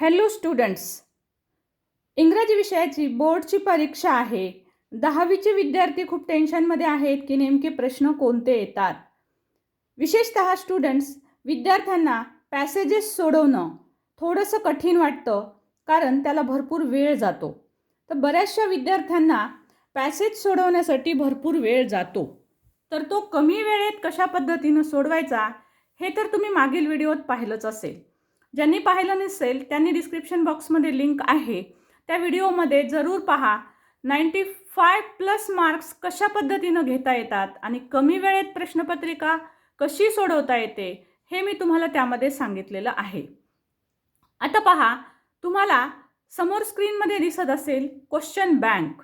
Hello students इंग्रजी विषयाची बोर्डची परीक्षा आहे. दहावीचे विद्यार्थी खूप टेन्शनमध्ये आहेत की नेमके प्रश्न कोणते येतात? विशेषतः स्टुडंट्स विद्यार्थ्यांना पॅसेजेस सोडवणं थोडंसं कठीण वाटतं कारण त्याला भरपूर वेळ जातो. तर बऱ्याचशा विद्यार्थ्यांना पॅसेज सोडवण्यासाठी भरपूर वेळ जातो. तर तो कमी वेळेत कशा पद्धतीनं सोडवायचा हे तर तुम्ही मागील व्हिडिओत पाहिलंच असेल. ज्यांनी पाहिलं नसेल त्यांनी डिस्क्रिप्शन बॉक्समध्ये लिंक आहे. त्या व्हिडिओमध्ये जरूर पहा. नाईंटी फाय प्लस मार्क्स कशा पद्धतीनं घेता येतात आणि कमी वेळेत प्रश्नपत्रिका कशी सोडवता येते हे मी तुम्हाला त्यामध्ये सांगितलेलं आहे. आता पहा तुम्हाला समोर स्क्रीनमध्ये दिसत असेल क्वेश्चन बँक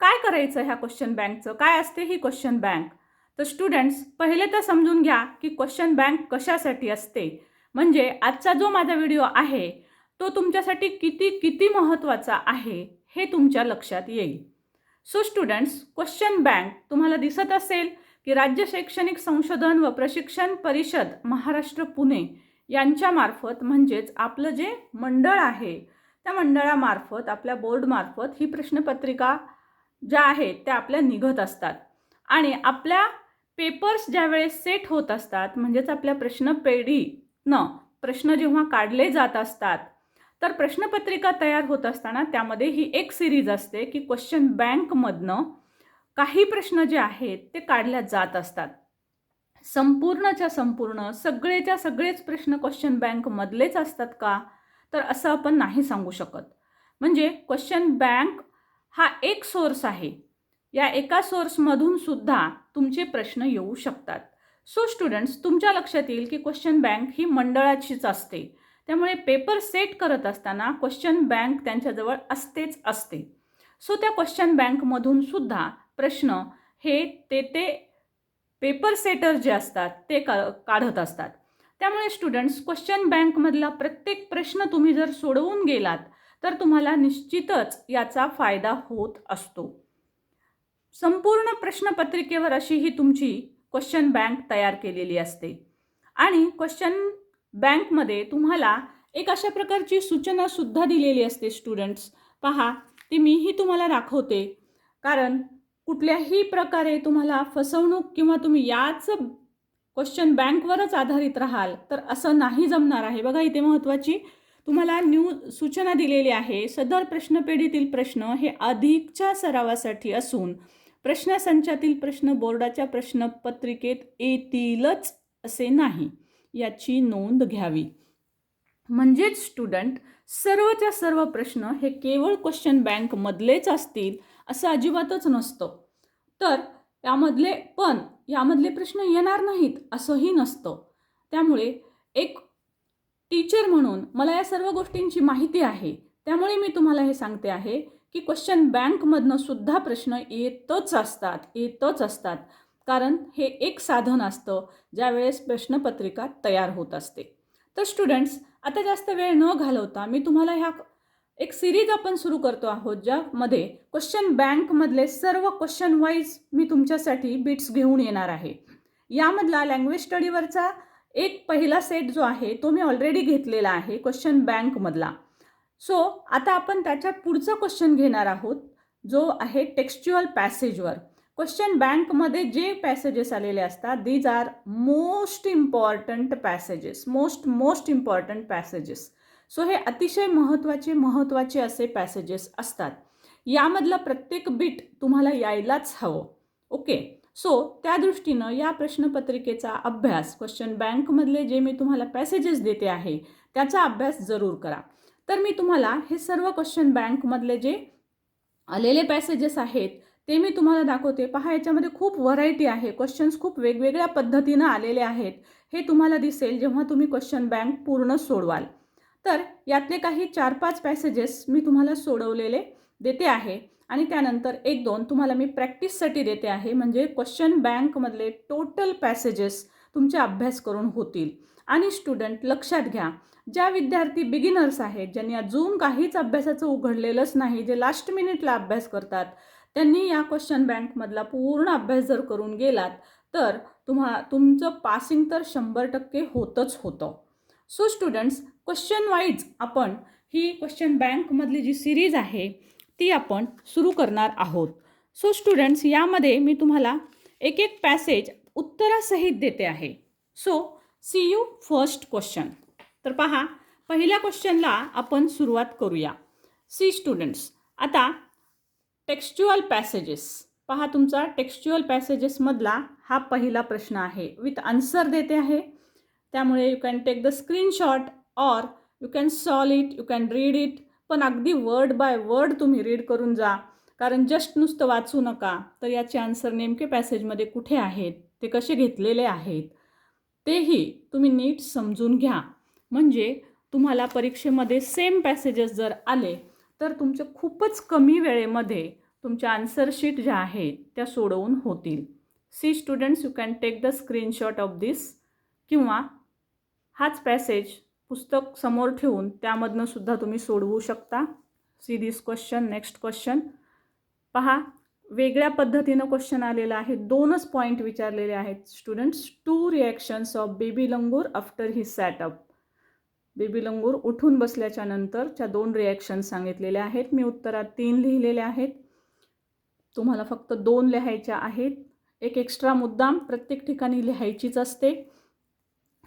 काय करायचं ह्या क्वेश्चन बँकचं काय असते ही क्वेश्चन बँक तर स्टुडंट्स पहिले तर समजून घ्या की क्वेश्चन बँक कशासाठी असते. म्हणजे आजचा जो माझा व्हिडिओ आहे तो तुमच्यासाठी किती किती महत्त्वाचा आहे हे तुमच्या लक्षात येईल. सो स्टुडंट्स क्वेश्चन बँक तुम्हाला दिसत असेल की राज्य शैक्षणिक संशोधन व प्रशिक्षण परिषद महाराष्ट्र पुणे यांच्यामार्फत म्हणजेच आपलं जे मंडळ आहे त्या मंडळामार्फत आपल्या बोर्डमार्फत ही प्रश्नपत्रिका ज्या आहेत त्या आपल्या निघत असतात. आणि आपल्या पेपर्स ज्यावेळेस सेट होत असतात म्हणजेच आपल्या प्रश्नपेढी न प्रश्न जेव्हा काढले जात असतात तर प्रश्नपत्रिका तयार होत असताना त्यामध्ये ही एक सिरीज असते की क्वेश्चन बँकमधनं काही प्रश्न जे आहेत ते काढल्या जात असतात. संपूर्णच्या संपूर्ण सगळेच्या सगळेच प्रश्न क्वेश्चन बँकमधलेच असतात का? तर असं आपण नाही सांगू शकत. म्हणजे क्वेश्चन बँक हा एक सोर्स आहे. या एका सोर्समधून सुद्धा तुमचे प्रश्न येऊ शकतात. सो स्टुडंट्स तुमच्या लक्षात येईल की क्वेश्चन बँक ही मंडळाचीच असते. त्यामुळे पेपर सेट करत असताना क्वेश्चन बँक त्यांच्याजवळ असतेच असते. सो त्या क्वेश्चन बँकमधून सुद्धा प्रश्न हे ते ते पेपर सेटर जे असतात ते का काढत असतात. त्यामुळे स्टुडंट्स क्वेश्चन बँकमधला प्रत्येक प्रश्न तुम्ही जर सोडवून गेलात तर तुम्हाला निश्चितच याचा फायदा होत असतो. संपूर्ण प्रश्नपत्रिकेवर अशी ही तुमची क्वेश्चन बँक तयार केलेली असते. आणि क्वेश्चन बँकमध्ये तुम्हाला एक अशा प्रकारची सूचनासुद्धा दिलेली असते स्टुडंट्स पहा ती मीही तुम्हाला दाखवते. कारण कुठल्याही प्रकारे तुम्हाला फसवणूक किंवा तुम्ही याच क्वेश्चन बँकवरच आधारित राहाल तर असं नाही जमणार आहे. बघा इथे महत्त्वाची तुम्हाला न्यू सूचना दिलेली आहे. सदर प्रश्नपेढीतील प्रश्न हे अधिकच्या सरावासाठी असून प्रश्नसंचातील प्रश्न बोर्डाच्या प्रश्नपत्रिकेत येतीलच असे नाही याची नोंद घ्यावी. म्हणजेच स्टुडंट सर्वच्या सर्व प्रश्न हे केवळ क्वेश्चन बँकमधलेच असतील असं अजिबातच नसतं. तर यामधले पण यामधले प्रश्न येणार नाहीत असंही नसतं. त्यामुळे एक टीचर म्हणून मला या सर्व गोष्टींची माहिती आहे. त्यामुळे मी तुम्हाला हे सांगते आहे. की क्वेश्चन बँकमधनं सुद्धा प्रश्न येतच असतात येतच असतात. कारण हे एक साधन असतं ज्यावेळेस प्रश्नपत्रिका तयार होत असते. तर स्टुडंट्स आता जास्त वेळ न घालवता मी तुम्हाला ह्या एक सिरीज आपण सुरू करतो आहोत ज्यामध्ये क्वेश्चन बँकमधले सर्व क्वेश्चन वाईज मी तुमच्यासाठी बिट्स घेऊन येणार आहे. यामधला लँग्वेज स्टडीवरचा एक पहिला सेट जो आहे तो मी ऑलरेडी घेतलेला आहे क्वेश्चन बँकमधला सो आता आपण त्याच्या पुढचा क्वेश्चन घेणार आहोत जो आहे टेक्स्च्युअल पॅसेजवर क्वेश्चन बँकमध्ये जे पॅसेजेस आलेले असतात these are most important passages most most important passages so हे अतिशय महत्त्वाचे महत्त्वाचे असे पॅसेजेस असतात. यामधला प्रत्येक बीट तुम्हाला यायलाच हवं. ओके सो त्या दृष्टीनं या प्रश्नपत्रिकेचा अभ्यास क्वेश्चन बँकमधले जे मी तुम्हाला पॅसेजेस देते आहे त्याचा अभ्यास जरूर करा. तर मी तुम्हाला हे सर्व क्वेश्चन बँकमधले जे आलेले पॅसेजेस आहेत ते मी तुम्हाला दाखवते. पहा याच्यामध्ये खूप व्हरायटी आहे. क्वेश्चन्स खूप वेगवेगळ्या पद्धतीनं आलेले आहेत. हे तुम्हाला दिसेल जेव्हा तुम्ही क्वेश्चन बँक पूर्ण सोडवाल. तर यातले काही चार पाच पॅसेजेस मी तुम्हाला सोडवलेले देते आहे. आणि त्यानंतर एक दोन तुम्हाला मी प्रॅक्टिससाठी देते आहे. म्हणजे क्वेश्चन बँकमधले टोटल पॅसेजेस तुमचे अभ्यास करून होतील. आणि स्टुडंट लक्षात घ्या. ज्या विद्यार्थी बिगिनर्स आहेत ज्यांनी अजून काहीच अभ्यासाचं उघडलेलंच नाही जे लास्ट मिनिटला अभ्यास करतात त्यांनी या क्वेश्चन बँकमधला पूर्ण अभ्यास जर करून गेलात तर तुम्हा तुमचं पासिंग तर शंभर टक्के होतच होतं. सो स्टुडंट्स क्वेश्चन वाईज आपण ही क्वेश्चन बँकमधली जी सिरीज आहे ती आपण सुरू करणार आहोत. सो स्टुडंट्स यामध्ये मी तुम्हाला एक एक पॅसेज उत्तरासहित देते आहे. So see you first question तर पहा पहिल्या क्वेश्चनला आपण सुरुवात करूया. सी स्टुडंट्स आता टेक्स्च्युअल पॅसेजेस पहा तुमचा टेक्स्च्युअल पॅसेजेसमधला हा पहिला प्रश्न आहे. विथ आन्सर देते आहे. त्यामुळे you can take the screenshot or you can solve it you can read it पण अगदी वर्ड बाय वर्ड तुम्ही रीड करून जा. कारण जस्ट नुसतं वाचू नका. तर याचे आन्सर नेमके पॅसेजमध्ये कुठे आहेत? ते कसे घेतलेले आहेत? तेही तुम्ही नीट समजून घ्या. म्हणजे तुम्हाला परीक्षेमध्ये सेम पॅसेजेस जर आले तर तुमचे खूपच कमी वेळेमध्ये तुमच्या आन्सर शीट ज्या आहेत त्या सोडवून होतील. See students you can take the screenshot of this किंवा हाच पॅसेज पुस्तक समोर ठेवून त्यामधनं सुद्धा तुम्ही सोडवू शकता. See this question next question पहा वेगळ्या पद्धतीनं क्वेश्चन आलेला आहे. दोनच पॉईंट विचारलेले आहेत students to reactions of baby langur after he sat up baby langur उठून बसल्याच्या नंतरच्या दोन रिॲक्शन सांगितलेल्या आहेत. मी उत्तरात तीन लिहिलेल्या आहेत. तुम्हाला फक्त दोन लिहायच्या आहेत. एक एक्स्ट्रा मुद्दाम प्रत्येक ठिकाणी लिहायचीच असते.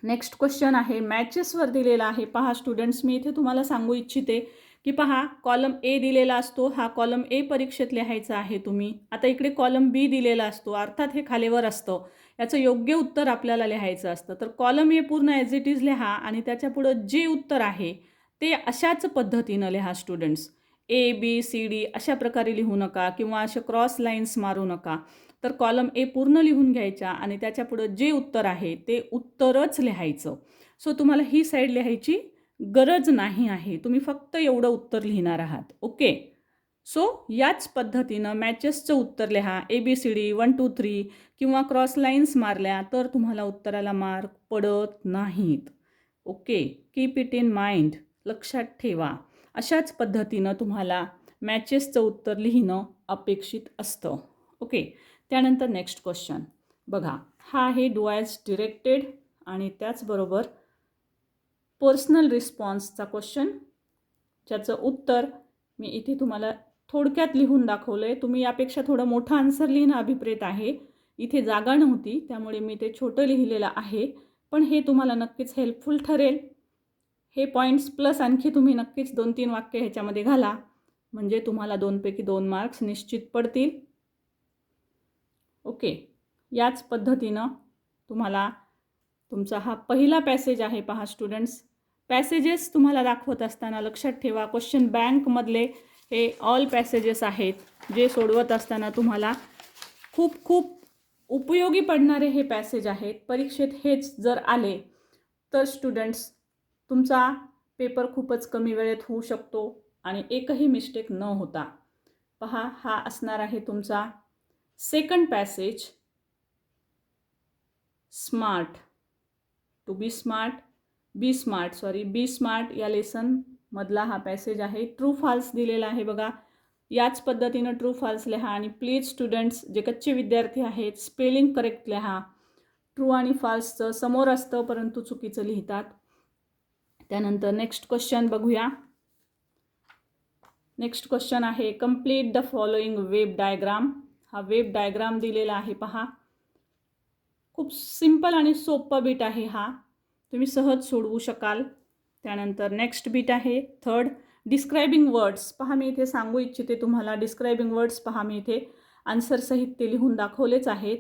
नेक्स्ट क्वेश्चन आहे. मॅचेसवर दिलेला आहे. पहा स्टुडंट्स मी इथे तुम्हाला सांगू इच्छिते की पहा कॉलम ए दिलेला असतो. हा कॉलम ए परीक्षेत लिहायचा आहे तुम्ही. आता इकडे कॉलम बी दिलेला असतो. अर्थात हे खालीवर असतं. याचं योग्य उत्तर आपल्याला लिहायचं असतं. तर कॉलम ए पूर्ण ॲज इट इज लिहा आणि त्याच्यापुढं जे उत्तर आहे ते अशाच पद्धतीनं लिहा students A B C D अशा प्रकारे लिहू नका किंवा असे क्रॉस लाईन्स मारू नका. तर कॉलम ए पूर्ण लिहून घ्यायच्या आणि त्याच्यापुढं जे उत्तर आहे ते उत्तरच लिहायचं. सो तुम्हाला ही साईड लिहायची गरज नाही आहे. तुम्ही फक्त एवढं उत्तर लिहिणार आहात. ओके सो याच पद्धतीनं मॅचेसचं उत्तर लिहा. A B C D one two three किंवा क्रॉस लाईन्स मारल्या तर तुम्हाला उत्तराला मार्क पडत नाहीत. Okay keep it in mind लक्षात ठेवा. अशाच पद्धतीनं तुम्हाला मॅचेसचं उत्तर लिहिणं अपेक्षित असतं. ओके त्यानंतर नेक्स्ट क्वेश्चन बघा हा आहे डू ॲज डिरेक्टेड आणि त्याचबरोबर पर्सनल रिस्पॉन्सचा क्वेश्चन ज्याचं उत्तर मी इथे तुम्हाला थोडक्यात लिहून दाखवलं आहे तुम्ही यापेक्षा थोडं मोठं आन्सर लिहिणं अभिप्रेत आहे. इथे जागा नव्हती त्यामुळे मी ते छोटं लिहिलेलं आहे. पण हे तुम्हाला नक्कीच हेल्पफुल ठरेल. हे पॉईंट्स प्लस आणखी तुम्ही नक्कीच दोन तीन वाक्य ह्याच्यामध्ये घाला. म्हणजे तुम्हाला दोनपैकी दोन मार्क्स निश्चित पडतील. ओके याच पद्धतीनं तुम्हाला तुमचा हा पहिला पॅसेज आहे पहा स्टुडंट्स पॅसेजेस तुम्हाला दाखवत असताना लक्षात ठेवा क्वेश्चन बँकमधले हे ऑल पॅसेजेस आहेत जे सोडवत असताना तुम्हाला खूप खूप उपयोगी पडणारे हे पॅसेज आहेत. परीक्षेत हेच जर आले तर स्टुडंट्स तुमचा पेपर खूपच कमी वेळेत होऊ शकतो आणि एकही मिस्टेक न होता. पहा हा असणार आहे तुमचा second passage smart to be smart be smart sorry be smart या लेसन मधला हा पॅसेज आहे. ट्रू फाल्स दिलेला आहे बघा. याच पद्धतीनं ट्रू फाल्स लिहा आणि प्लीज स्टुडंट्स जे कच्चे विद्यार्थी आहेत स्पेलिंग करेक्ट लिहा. ट्रू आणि फाल्सचं समोर असतं परंतु चुकीचं लिहितात. त्यानंतर नेक्स्ट क्वेश्चन बघूया. नेक्स्ट क्वेश्चन आहे complete the following web diagram हा वेब डायग्राम दिलेला आहे पहा. खूप सिंपल आणि सोपं बीट आहे हा. तुम्ही सहज सोडवू शकाल. त्यानंतर नेक्स्ट बीट आहे थर्ड डिस्क्रायबिंग वर्ड्स पहा मी इथे सांगू इच्छिते तुम्हाला डिस्क्रायबिंग वर्ड्स पहा मी इथे आन्सरसहित ते लिहून दाखवलेच आहेत.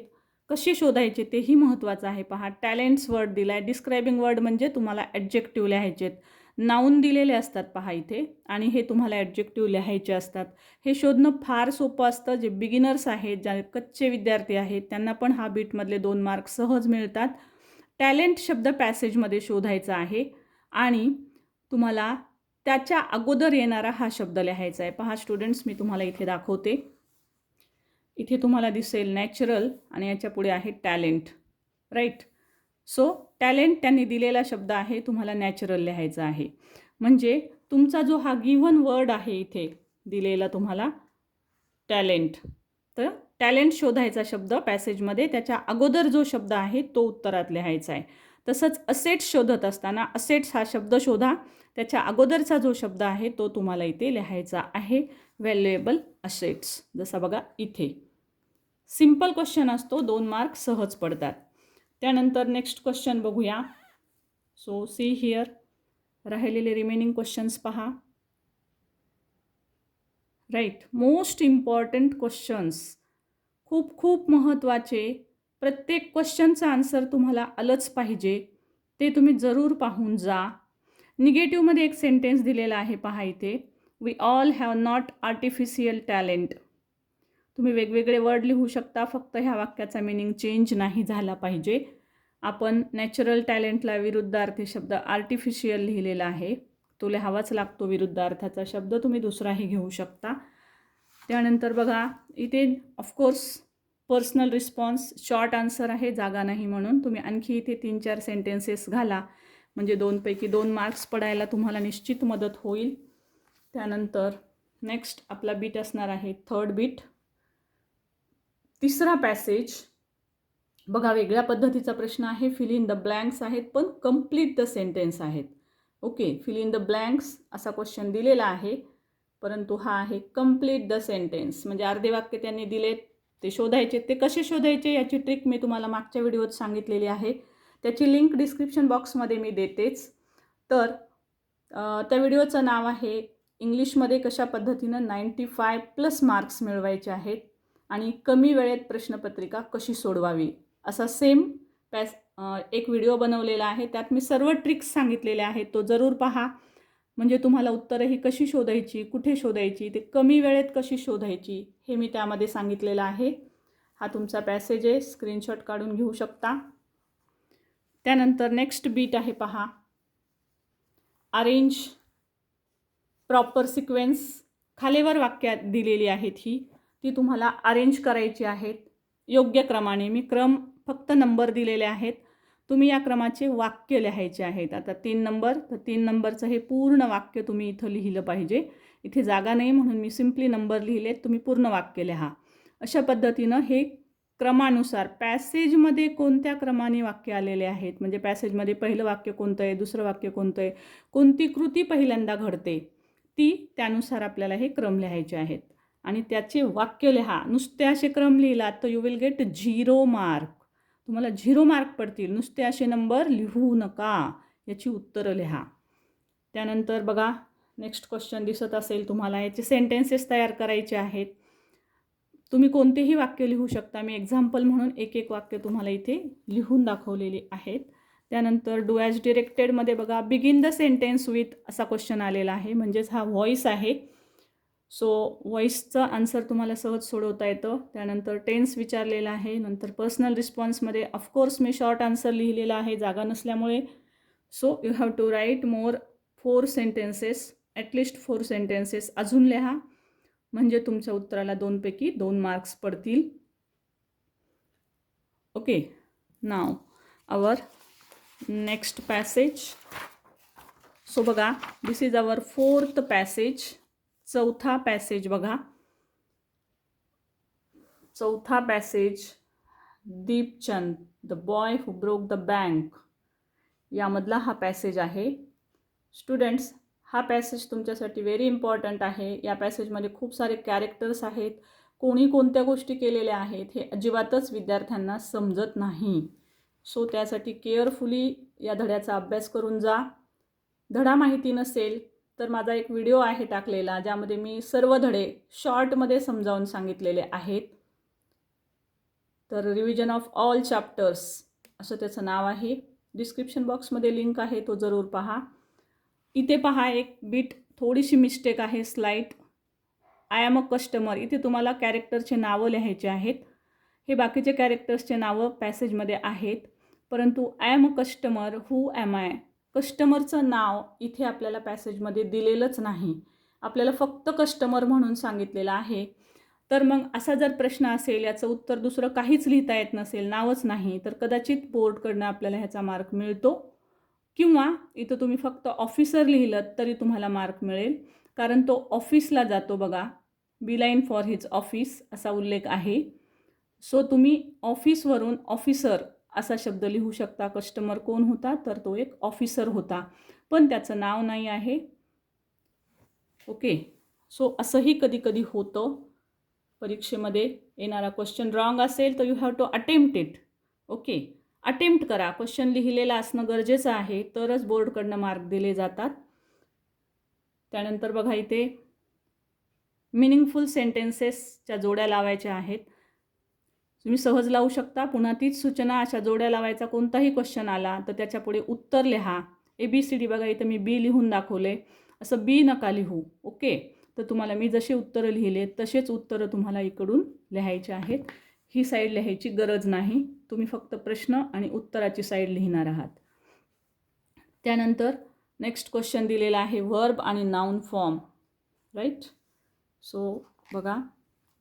कसे शोधायचे तेही महत्त्वाचं आहे. पहा टॅलेंट्स वर्ड दिला आहे डिस्क्रायबिंग वर्ड म्हणजे तुम्हाला ॲडजेक्टिव्ह लिहायचे आहेत नाऊन दिलेले असतात पहा इथे आणि हे तुम्हाला ॲडजेक्टिव्ह लिहायचे असतात. हे शोधणं फार सोपं असतं. जे बिगिनर्स आहेत ज्या कच्चे विद्यार्थी आहेत त्यांना पण हा बीटमधले दोन मार्क सहज मिळतात. टॅलेंट शब्द पॅसेजमध्ये शोधायचा आहे. आणि तुम्हाला त्याच्या अगोदर येणारा हा शब्द लिहायचा आहे. पहा स्टुडंट्स मी तुम्हाला इथे दाखवते. इथे तुम्हाला दिसेल नॅचरल आणि याच्यापुढे आहे टॅलेंट राईट सो टॅलेंट त्यांनी दिलेला शब्द आहे तुम्हाला नॅचरल लिहायचा आहे. म्हणजे तुमचा जो हा गिव्हन वर्ड आहे इथे दिलेला तुम्हाला टॅलेंट तर टॅलेंट शोधायचा शब्द पॅसेजमध्ये त्याच्या अगोदर जो शब्द आहे तो उत्तरात लिहायचा आहे. तसंच असेट्स शोधत असताना असेट्स हा शब्द शोधा. त्याच्या अगोदरचा जो शब्द आहे तो तुम्हाला इथे लिहायचा आहे. व्हॅल्युएबल असेट्स जसा बघा इथे. सिंपल क्वेश्चन असतो दोन मार्क सहज पडतात. त्यानंतर नेक्स्ट क्वेश्चन बघूया. सो सी हिअर राहिलेले रिमेनिंग क्वेश्चन्स पहा. राईट मोस्ट इम्पॉर्टंट क्वेश्चन्स खूप खूप महत्त्वाचे प्रत्येक क्वेश्चनचा आन्सर तुम्हाला आलंच पाहिजे. ते तुम्ही जरूर पाहून जा. निगेटिव्हमध्ये एक सेंटेन्स दिलेला आहे पहा इथे. We all have not artificial talent तुम्ही वेगवेगळे वर्ड लिहू शकता फक्त ह्या वाक्याचा मिनिंग चेंज नाही झाला पाहिजे. आपण नॅचरल टॅलेंटला विरुद्धार्थी शब्द आर्टिफिशियल लिहिलेला आहे. तो लिहावाच लागतो विरुद्धार्थाचा शब्द तुम्ही दुसराही घेऊ शकता. त्यानंतर बघा इथे of course personal response short answer आहे जागा नाही म्हणून. तुम्ही आणखी इथे तीन चार सेंटेन्सेस घाला. म्हणजे दोनपैकी दोन मार्क्स पडायला तुम्हाला निश्चित मदत होईल. त्यानंतर नेक्स्ट आपला बीट असणार आहे थर्ड बीट तिसरा पॅसेज बघा वेगळ्या पद्धतीचा प्रश्न आहे. फिल इन द ब्लँक्स आहेत पण कंप्लीट द सेंटेन्स आहेत. Okay fill in the blanks असा क्वेश्चन दिलेला आहे. परंतु हा आहे कंप्लीट द सेंटेन्स म्हणजे अर्धे वाक्य त्यांनी दिलेत. ते शोधायचे ते कसे शोधायचे याची ट्रिक मी तुम्हाला मागच्या व्हिडिओत सांगितलेली आहे. त्याची लिंक डिस्क्रिप्शन बॉक्समध्ये मी देतेच. तर त्या व्हिडिओचं नाव आहे इंग्लिशमध्ये कशा पद्धतीनं नाईंटी फाय प्लस मार्क्स मिळवायचे आहेत आणि कमी वेळेत प्रश्नपत्रिका कशी सोडवावी? असा सेम पॅस एक व्हिडिओ बनवलेला आहे. त्यात मी सर्व ट्रिक्स सांगितलेल्या आहेत तो जरूर पहा. म्हणजे तुम्हाला उत्तरं ही कशी शोधायची कुठे शोधायची ते कमी वेळेत कशी शोधायची हे मी त्यामध्ये सांगितलेलं आहे. हा तुमचा पॅसेज आहे स्क्रीनशॉट काढून घेऊ शकता. त्यानंतर नेक्स्ट बीट आहे पहा. अरेंज प्रॉपर सिक्वेन्स खालेवर वाक्यात दिलेली आहेत ही. ती तुम्हाला अरेंज करायची आहेत. योग्य क्रमाने. मी क्रम फक्त नंबर दिलेले आहेत. तुम्ही या क्रमाचे वाक्य लिहायचे आहेत. आता तीन नंबर तर तीन नंबरचं हे पूर्ण वाक्य तुम्ही इथं लिहिलं पाहिजे. इथे जागा नाही म्हणून मी सिम्पली नंबर लिहिले तुम्ही पूर्ण वाक्य लिहा. अशा पद्धतीनं हे क्रमानुसार पॅसेजमध्ये कोणत्या क्रमाने वाक्य आलेले आहेत? म्हणजे पॅसेजमध्ये पहिलं वाक्य कोणतं आहे? दुसरं वाक्य कोणतं आहे? कोणती कृती पहिल्यांदा घडते? ती त्यानुसार आपल्याला हे क्रम लिहायचे आहेत. आणि त्याचे वाक्य लिहा. नुसते असे क्रम लिहिलात तर you will get zero mark तुम्हाला झिरो मार्क पडतील. नुसते असे नंबर लिहू नका. याची उत्तरं लिहा. त्यानंतर बघा नेक्स्ट क्वेश्चन दिसत असेल तुम्हाला. याचे सेंटेन्सेस तयार करायचे आहेत. तुम्ही कोणतेही वाक्य लिहू शकता. मी एक्झाम्पल म्हणून एक एक वाक्य तुम्हाला इथे लिहून दाखवलेली आहेत. त्यानंतर डू ॲज डिरेक्टेडमध्ये बघा बिगिन द सेंटेन्स विथ असा क्वेश्चन आलेला आहे. म्हणजेच हा व्हॉईस आहे. सो व्हॉईसचं आन्सर तुम्हाला सहज सोडवता येतं. त्यानंतर टेन्स विचारलेला आहे. नंतर पर्सनल रिस्पॉन्समध्ये ऑफकोर्स मी शॉर्ट आन्सर लिहिलेला आहे. जागा नसल्यामुळे. So you have to write more four sentences at least four sentences अजून लिहा. म्हणजे तुमच्या उत्तराला दोनपैकी दोन मार्क्स पडतील. Okay now our next passage so बघा. This is our fourth passage चौथा पॅसेज बघा. चौथा passage Deepchand the boy who broke the bank यामधला हा पॅसेज आहे. स्टुडंट्स हा पॅसेज तुमच्यासाठी व्हेरी इम्पॉर्टंट आहे. या पॅसेजमध्ये खूप सारे कॅरेक्टर्स आहेत. कोणी कोणत्या गोष्टी केलेल्या आहेत हे अजिबातच विद्यार्थ्यांना समजत नाही. सो त्यासाठी केअरफुली या धड्याचा अभ्यास करून जा. धडा माहिती नसेल तर माझा एक व्हिडिओ आहे टाकलेला ज्यामध्ये मी सर्व धडे शॉर्टमध्ये समजावून सांगितलेले आहेत. तर रिव्हिजन ऑफ ऑल चॅप्टर्स असं त्याचं नाव आहे. डिस्क्रिप्शन बॉक्समध्ये लिंक आहे तो जरूर पहा. इथे पहा एक बीट थोडीशी मिस्टेक आहे slight I am a customer इथे तुम्हाला कॅरेक्टरचे नावं लिहायचे आहेत. हे बाकीचे कॅरेक्टर्सचे नावं पॅसेजमध्ये आहेत. परंतु I am a customer who am I कस्टमरचं नाव इथे आपल्याला पॅसेजमध्ये दिलेलंच नाही. आपल्याला फक्त कस्टमर म्हणून सांगितलेलं आहे. तर मग असा जर प्रश्न असेल याचं उत्तर दुसरं काहीच लिहिता येत नसेल नावच नाही तर कदाचित बोर्डकडनं आपल्याला ह्याचा मार्क मिळतो. किंवा इथं तुम्ही फक्त ऑफिसर लिहिलं तरी तुम्हाला मार्क मिळेल. कारण तो ऑफिसला जातो बघा. बिलाईन फॉर हिज ऑफिस असा उल्लेख आहे. सो तुम्ही ऑफिसवरून ऑफिसर असा शब्द लिहू शकता. कस्टमर कोण होता? तर तो एक ऑफिसर होता. पण त्याचं नाव नाही आहे. ओके सो असंही कधी कधी होतं. परीक्षेमध्ये येणारा क्वेश्चन रॉंग असेल तर you have to attempt it okay attempt करा. क्वेश्चन लिहिलेला असणं गरजेचं आहे. तरच बोर्डकडनं मार्क दिले जातात. त्यानंतर बघा इथे मिनिंगफुल सेंटेन्सेसच्या जोड्या लावायच्या आहेत. तुम्ही सहज लावू शकता. पुन्हा तीच सूचना अशा जोड्या लावायचा कोणताही क्वेश्चन आला तर त्याच्यापुढे उत्तर लिहा. ए बी सी डी बघा इथं मी बी लिहून दाखवले. असं बी नका लिहू. ओके तर तुम्हाला मी जसे उत्तरं लिहिले तसेच उत्तरं तुम्हाला इकडून लिहायचे आहेत. ही साईड लिहायची गरज नाही. तुम्ही फक्त प्रश्न आणि उत्तराची साईड लिहिणार आहात. त्यानंतर नेक्स्ट क्वेश्चन दिलेला आहे वर्ब आणि नाऊन फॉर्म राईट सो बघा.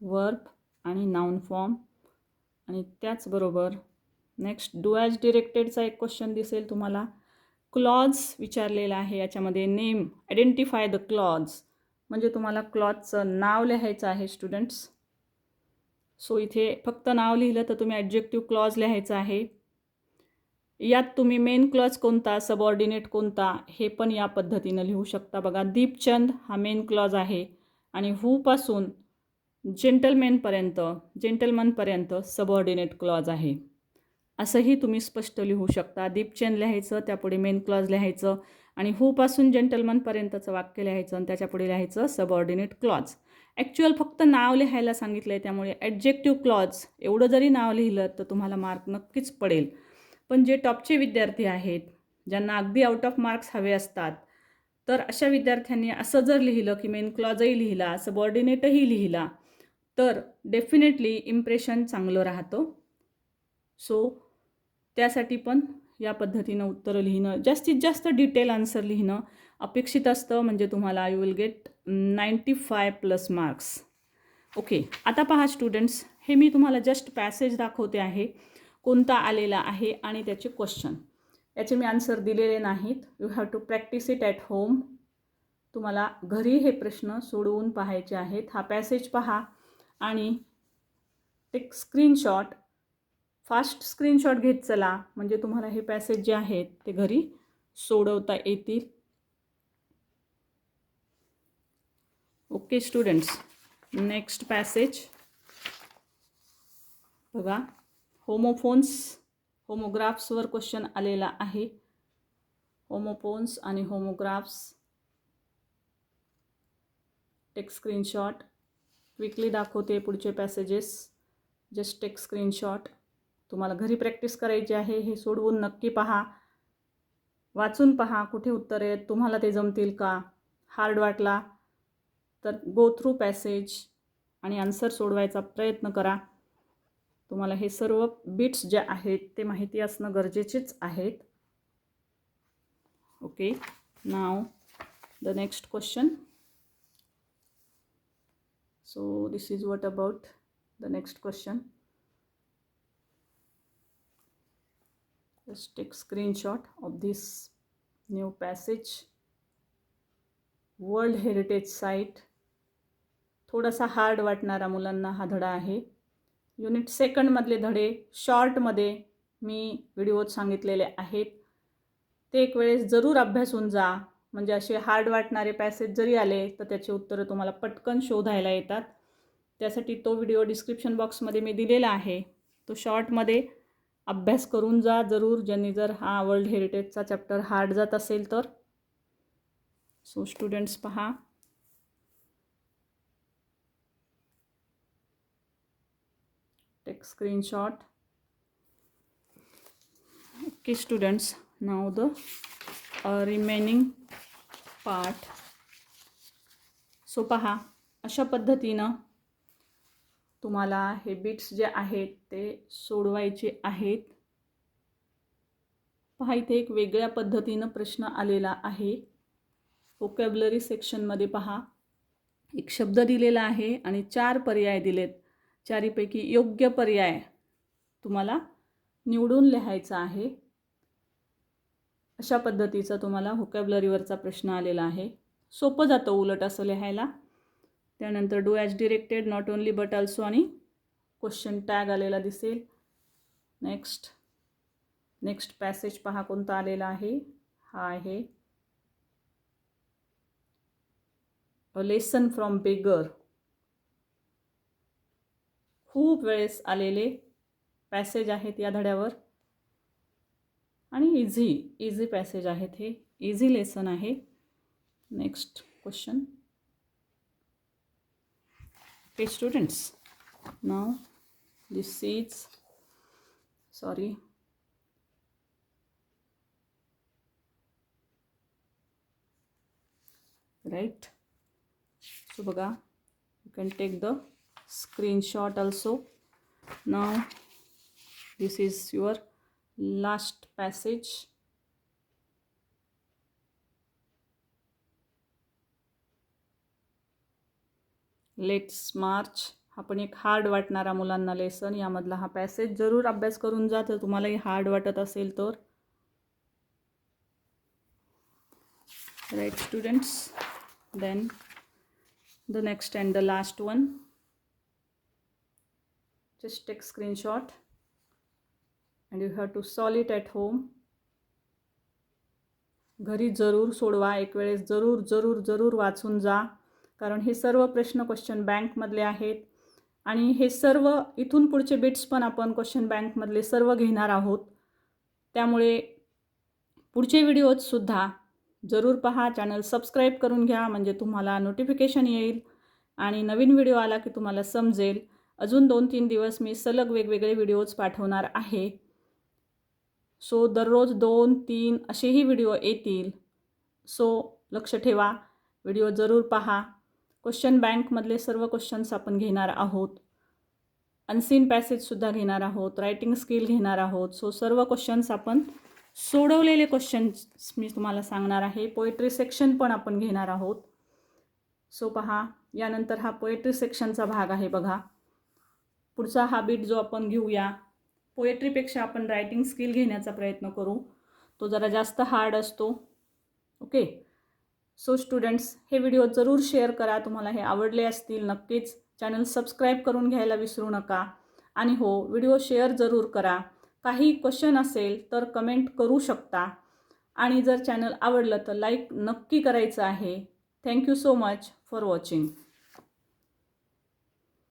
वर्ब आणि नाऊन फॉर्म आणि त्याचबरोबर नेक्स्ट डू ॲज डिरेक्टेडचा एक क्वेश्चन दिसेल तुम्हाला. क्लॉज विचारलेला आहे याच्यामध्ये नेम आयडेंटिफाय द क्लॉज म्हणजे तुम्हाला क्लॉजचं नाव लिहायचं आहे स्टुडंट्स सो इथे फक्त नाव लिहिलं तर तुम्ही ॲडजेक्टिव्ह क्लॉज लिहायचं आहे. यात तुम्ही मेन क्लॉज कोणता सबऑर्डिनेट कोणता हे पण या पद्धतीनं लिहू शकता. बघा दीपचंद हा मेन क्लॉज आहे. आणि हूपासून जेंटलमेनपर्यंत जेंटलमनपर्यंत सबऑर्डिनेट क्लॉज आहे. असंही तुम्ही स्पष्ट लिहू शकता. दीपचेन लिहायचं त्यापुढे मेन क्लॉज लिहायचं आणि हूपासून जेंटलमनपर्यंतचं वाक्य लिहायचं आणि त्याच्यापुढे लिहायचं सबऑर्डिनेट क्लॉज. ॲक्च्युअल फक्त नाव लिहायला सांगितलं आहे त्यामुळे ॲडजेक्टिव्ह क्लॉज एवढं जरी नाव लिहिलं तर तुम्हाला मार्क नक्कीच पडेल. पण जे टॉपचे विद्यार्थी आहेत ज्यांना अगदी आउट ऑफ मार्क्स हवे असतात तर अशा विद्यार्थ्यांनी असं जर लिहिलं की मेन क्लॉजही लिहिला सबऑर्डिनेटही लिहिला तर डेफिनेटली इम्प्रेशन चांगलं राहतं. सो त्यासाठी पण या पद्धतीनं उत्तरं लिहिणं जास्तीत जास्त डिटेल आन्सर लिहिणं अपेक्षित असतं. म्हणजे तुम्हाला you will get ninety five plus marks okay आता पहा स्टुडंट्स हे मी तुम्हाला जस्ट पॅसेज दाखवते आहे. कोणता आलेला आहे आणि त्याचे क्वेश्चन याचे मी आन्सर दिलेले नाहीत. You have to practise it at home तुम्हाला घरी हे प्रश्न सोडवून पाहायचे आहेत. हा पॅसेज पहा. आणि टेक स्क्रीनशॉट फास्ट स्क्रीनशॉट घेत चला. म्हणजे तुम्हाला हे पॅसेज जे आहेत ते घरी सोडवता येतील. ओके स्टुडंट्स नेक्स्ट पॅसेज बघा. होमोफोन्स होमोग्राफ्सवर क्वेश्चन आलेला आहे. होमोफोन्स आणि होमोग्राफ्स टेक स्क्रीनशॉट क्विकली दाखवते पुढचे पॅसेजेस जस्ट टेक स्क्रीनशॉट तुम्हाला घरी प्रॅक्टिस करायची आहे हे सोडवून नक्की पहा. वाचून पहा कुठे उत्तर आहेत तुम्हाला ते जमतील का? हार्ड वाटला तर गो थ्रू पॅसेज आणि आन्सर सोडवायचा प्रयत्न करा. तुम्हाला हे सर्व बिट्स जे आहेत ते माहिती असणं गरजेचेच आहेत. Okay now the next question so this is what about the next question Just take screenshot of this new passage. World heritage site थोडासा हार्ड वाटणारा मुलांना हा धडा आहे. युनिट सेकंडमधले धडे शॉर्टमध्ये मी व्हिडिओत सांगितलेले आहेत. ते एक वेळेस जरूर अभ्यासून जा. म्हणजे असे हार्ड वाटणारे पॅसेज जरी आले तर त्याचे उत्तरं तुम्हाला पटकन शोधायला येतात. त्यासाठी तो व्हिडिओ डिस्क्रिप्शन बॉक्समध्ये मी दिलेला आहे. तो शॉर्टमध्ये अभ्यास करून जा जरूर ज्यांनी जर हा वर्ल्ड हेरिटेजचा चॅप्टर हार्ड जात असेल तर. सो स्टुडंट्स पहा. Take screenshot okay students now the remaining पाठ. सो पहा अशा पद्धतीनं तुम्हाला हे बिट्स जे आहेत ते सोडवायचे आहेत. पहा इथे एक वेगळ्या पद्धतीनं प्रश्न आलेला आहे. वोकॅबलरी सेक्शनमध्ये पहा. एक शब्द दिलेला आहे आणि चार पर्याय दिलेत. चारीपैकी योग्य पर्याय तुम्हाला निवडून लिहायचा आहे. अशा पद्धतीचा तुम्हाला व्होकॅबलरीवरचा प्रश्न आलेला आहे. सोपं जातं उलट असं लिहायला. त्यानंतर do as directed not only but also आणि क्वेश्चन टॅग आलेला दिसेल. नेक्स्ट नेक्स्ट पॅसेज पहा कोणता आलेला आहे. हा आहे. अ लेसन फ्रॉम बेगर खूप वेळेस आलेले पॅसेज आहेत या धड्यावर. आणि इझी इझी पॅसेज आहेत हे. इझी लेसन आहे. नेक्स्ट क्वेश्चन हे students now this is sorry right so बघा. You can take the screenshot also now this is your last passage let's march. हा पण एक हार्ड वाटणारा मुलांना लेसन यामधला हा पॅसेज जरूर अभ्यास करून जा. जर तुम्हालाही हार्ड वाटत असेल तर. Right students then the next and the last one just take screenshot and you have to solve it at home घरी जरूर सोडवा. एक वेळेस जरूर जरूर जरूर वाचून जा. कारण हे सर्व प्रश्न क्वेश्चन बँकमधले आहेत. आणि हे सर्व इथून पुढचे बिट्स पण आपण क्वेश्चन बँकमधले सर्व घेणार आहोत. त्यामुळे पुढचे व्हिडिओजसुद्धा जरूर पहा. चॅनल सबस्क्राईब करून घ्या म्हणजे तुम्हाला नोटिफिकेशन येईल. आणि नवीन व्हिडिओ आला की तुम्हाला समजेल. अजून दोन तीन दिवस मी सलग वेगवेगळे व्हिडिओज पाठवणार आहे. सो दररोज दोन तीन असेही व्हिडिओ येतील. सो लक्ष ठेवा. व्हिडिओ जरूर पहा. क्वेश्चन बँकमधले सर्व क्वेश्चन्स आपण घेणार आहोत. अनसीन पॅसेजसुद्धा घेणार आहोत. रायटिंग स्किल घेणार आहोत. सो सर्व क्वेश्चन्स आपण सोडवलेले क्वेश्चन्स मी तुम्हाला सांगणार आहे. पोएट्री सेक्शन पण आपण घेणार आहोत. सो पहा. यानंतर हा पोएट्री सेक्शनचा भाग आहे बघा. पुढचा हा बीट जो आपण घेऊया. पोएट्रीपेक्षा आपण रायटिंग स्किल घेण्याचा प्रयत्न करू. तो जरा जास्त हार्ड असतो. ओके? सो स्टुडंट्स हे व्हिडिओ जरूर शेअर करा. तुम्हाला हे आवडले असतील नक्कीच चॅनल सबस्क्राईब करून घ्यायला विसरू नका. आणि हो व्हिडिओ शेअर जरूर करा. काही क्वेश्चन असेल तर कमेंट करू शकता. आणि जर चॅनल आवडलं तर लाईक नक्की करायचं आहे. Thank you so much for watching.